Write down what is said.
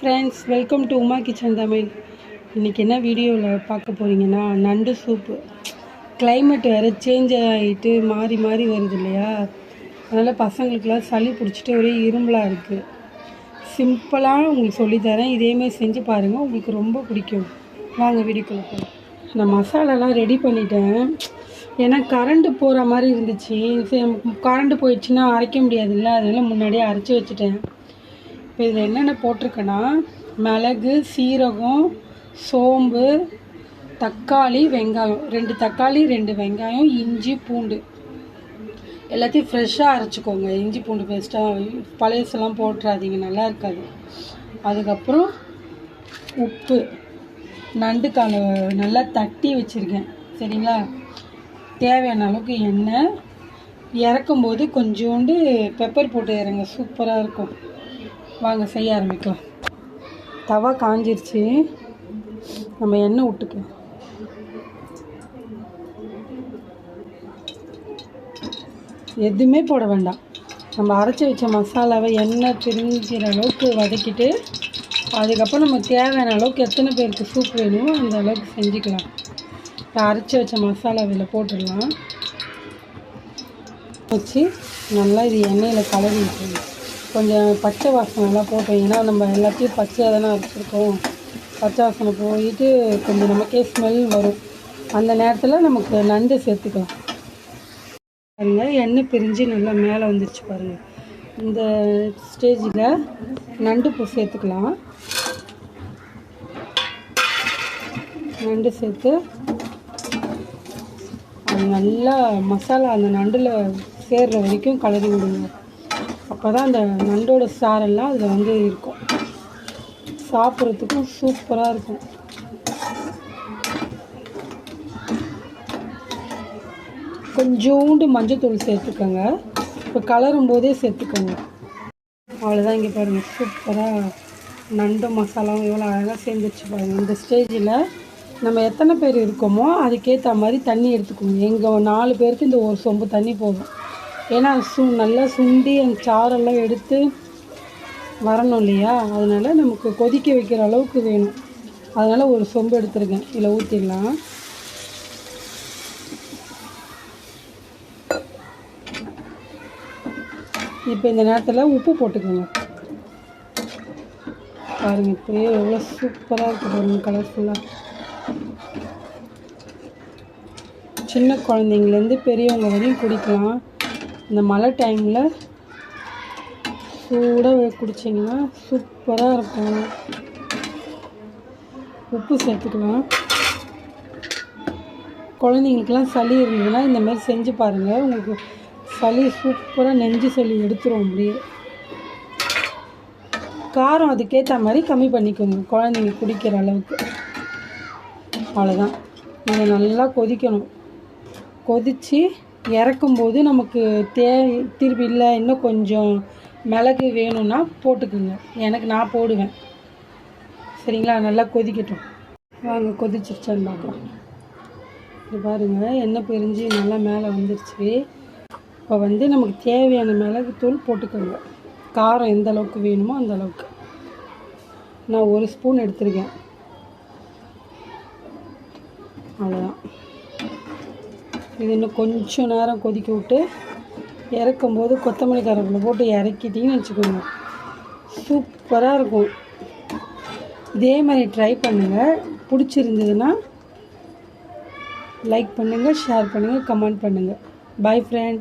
Friends welcome to Uma kitchen Tamil இன்றைக்கி என்ன வீடியோவில் பார்க்க போகிறீங்கன்னா நண்டு சூப்பு கிளைமேட் வேறு சேஞ்ச் ஆகிட்டு மாறி மாறி வருது இல்லையா? அதனால் பசங்களுக்கெல்லாம் சளி பிடிச்சிட்டு ஒரே இரும்பலாக இருக்குது சிம்பிளாக உங்களுக்கு சொல்லித்தரேன் இதேமாதிரி செஞ்சு பாருங்கள் உங்களுக்கு ரொம்ப பிடிக்கும். வாங்க வீடியோக்குள்ளே போகலாம் நான் மசாலாலாம் ரெடி பண்ணிட்டேன். ஏன்னா கரண்ட்டு போகிற மாதிரி இருந்துச்சு. கரண்ட்டு போயிடுச்சுன்னா அரைக்க முடியாதுல்ல. அதனால் முன்னாடியே அரைச்சி வச்சுட்டேன். இப்போ இதில் என்னென்ன போட்டிருக்கேன்னா மிளகு சீரகம் சோம்பு தக்காளி வெங்காயம். ரெண்டு தக்காளி ரெண்டு வெங்காயம் இஞ்சி பூண்டு. எல்லாத்தையும் ஃப்ரெஷ்ஷாக அரைச்சிக்கோங்க. இஞ்சி பூண்டு பேஸ்ட்டாக பழையசெல்லாம் போட்டுறாதீங்க. நல்லா இருக்காது. அதுக்கப்புறம் உப்பு. நண்டுக்கால நல்லா தட்டி வச்சுருக்கேன். சரிங்களா? தேவையான அளவுக்கு எண்ணெய். இறக்கும்போது கொஞ்சோண்டு பெப்பர் போட்டு இறங்க. சூப்பராக இருக்கும். வாங்க செய்ய ஆரம்பிக்கலாம். தவா காஞ்சிருச்சு. நம்ம எண்ணெய் விட்டுக்கலாம் எதுவுமே போட வேண்டாம். நம்ம அரைச்சி வச்ச மசாலாவை எண்ணெய் பிரிஞ்சிற அளவுக்கு வதக்கிட்டு அதுக்கப்புறம் நம்ம தேவையான அளவுக்கு எத்தனை பேருக்கு சூப் வேணுமோ அந்த அளவுக்கு செஞ்சுக்கலாம். இப்போ அரைச்சி வச்ச மசாலா இதில் போட்டுடலாம். வச்சு நல்லா இது எண்ணெயில் கலரி விட்டுருங்க கொஞ்சம் பச்சை வாசனைலாம் போட்டோம் ஏன்னா நம்ம எல்லாத்தையும் பச்சையாக தானே அரைச்சிருக்கோம். பச்சை வாசனை போயிட்டு கொஞ்சம் நமக்கே ஸ்மெல் வரும். அந்த நேரத்தில் நமக்கு நண்டு சேர்த்துக்கலாம். பாருங்கள் எண்ணெய் பிரிஞ்சு நல்லா மேலே வந்துருச்சு பாருங்கள் இந்த ஸ்டேஜில் நண்டு பூ சேர்த்துக்கலாம். நண்டு சேர்த்து அது நல்லா மசாலா அந்த நண்டில் சேர்ற வரைக்கும் கலரி விடுங்க. அப்போ தான் அந்த நண்டோட சாரெல்லாம் அதில் வந்து இருக்கும். சாப்பிட்றதுக்கும் சூப்பராக இருக்கும். கொஞ்சோண்டு மஞ்சத்தூள் சேர்த்துக்கோங்க. இப்போ கலரும் போதே சேர்த்துக்கோங்க. அவ்வளோதான் இங்கே பாருங்கள் சூப்பராக நண்டு மசாலாவும் எவ்வளோ அழகாக சேர்ந்துச்சு பாருங்கள் இந்த ஸ்டேஜில் நம்ம எத்தனை பேர் இருக்கோமோ அதுக்கேற்ற மாதிரி தண்ணி எடுத்துக்கோங்க. எங்கள் நாலு பேருக்கு இந்த ஒரு சொம்பு தண்ணி போதும். ஏன்னா சு நல்லா சுண்டி அந்த சாரெல்லாம் எடுத்து வரணும் இல்லையா? அதனால் நமக்கு கொதிக்க வைக்கிற அளவுக்கு வேணும். அதனால் ஒரு சொம்பு எடுத்துருக்கேன். இதில் ஊற்றிடலாம் இப்போ இந்த நேரத்தில் உப்பு போட்டுக்கோங்க. பாருங்கள் இப்படியே எவ்வளோ சூப்பராக இருக்குது பாருங்கள் கலர்ஃபுல்லாக சின்ன குழந்தைங்கலேருந்து பெரியவங்க வரையும் குடிக்கலாம். இந்த மழை டைமில் சூடாக குடிச்சிங்கன்னா சூப்பராக இருக்கும். உப்பு சேர்த்துக்கலாம். குழந்தைங்களுக்கெல்லாம் சளி இருந்ததுன்னா இந்த மாதிரி செஞ்சு பாருங்கள் உங்களுக்கு சளி சூப்பராக நெஞ்சு சளி எடுத்துரும் அப்படியே. காரம் அதுக்கேற்ற மாதிரி கம்மி பண்ணிக்கோங்க. குழந்தைங்க குடிக்கிற அளவுக்கு. அவ்வளோதான் இதை நல்லா கொதிக்கணும். கொதித்து இறக்கும்போது நமக்கு தே திருப்பி இல்லை. இன்னும் கொஞ்சம் மிளகு வேணும்னா போட்டுக்குங்க. எனக்கு நான் போடுவேன். சரிங்களா? நல்லா கொதிக்கட்டும். வாங்க கொதிச்சிருச்சான்னு பார்க்கலாம். இது பாருங்கள் எண்ணெய் பிரிஞ்சு நல்லா மேலே வந்துருச்சு. இப்போ வந்து நமக்கு தேவையான மிளகுத்தூள் போட்டுக்கோங்க. காரம் எந்த அளவுக்கு வேணுமோ அந்த அளவுக்கு. நான் ஒரு ஸ்பூன் எடுத்திருக்கேன். அவ்வளோதான் இது இன்னும் கொஞ்சம் நேரம் கொதிக்க விட்டு இறக்கும்போது கொத்தமல்லி கருவேப்பிலை போட்டு இறக்கிட்டிங்கன்னு வச்சுக்கோங்க. சூப்பராக இருக்கும். இதே மாதிரி ட்ரை பண்ணுங்கள் பிடிச்சிருந்ததுன்னா லைக் பண்ணுங்கள் ஷேர் பண்ணுங்கள் கமெண்ட் பண்ணுங்கள் பாய் ஃப்ரெண்ட்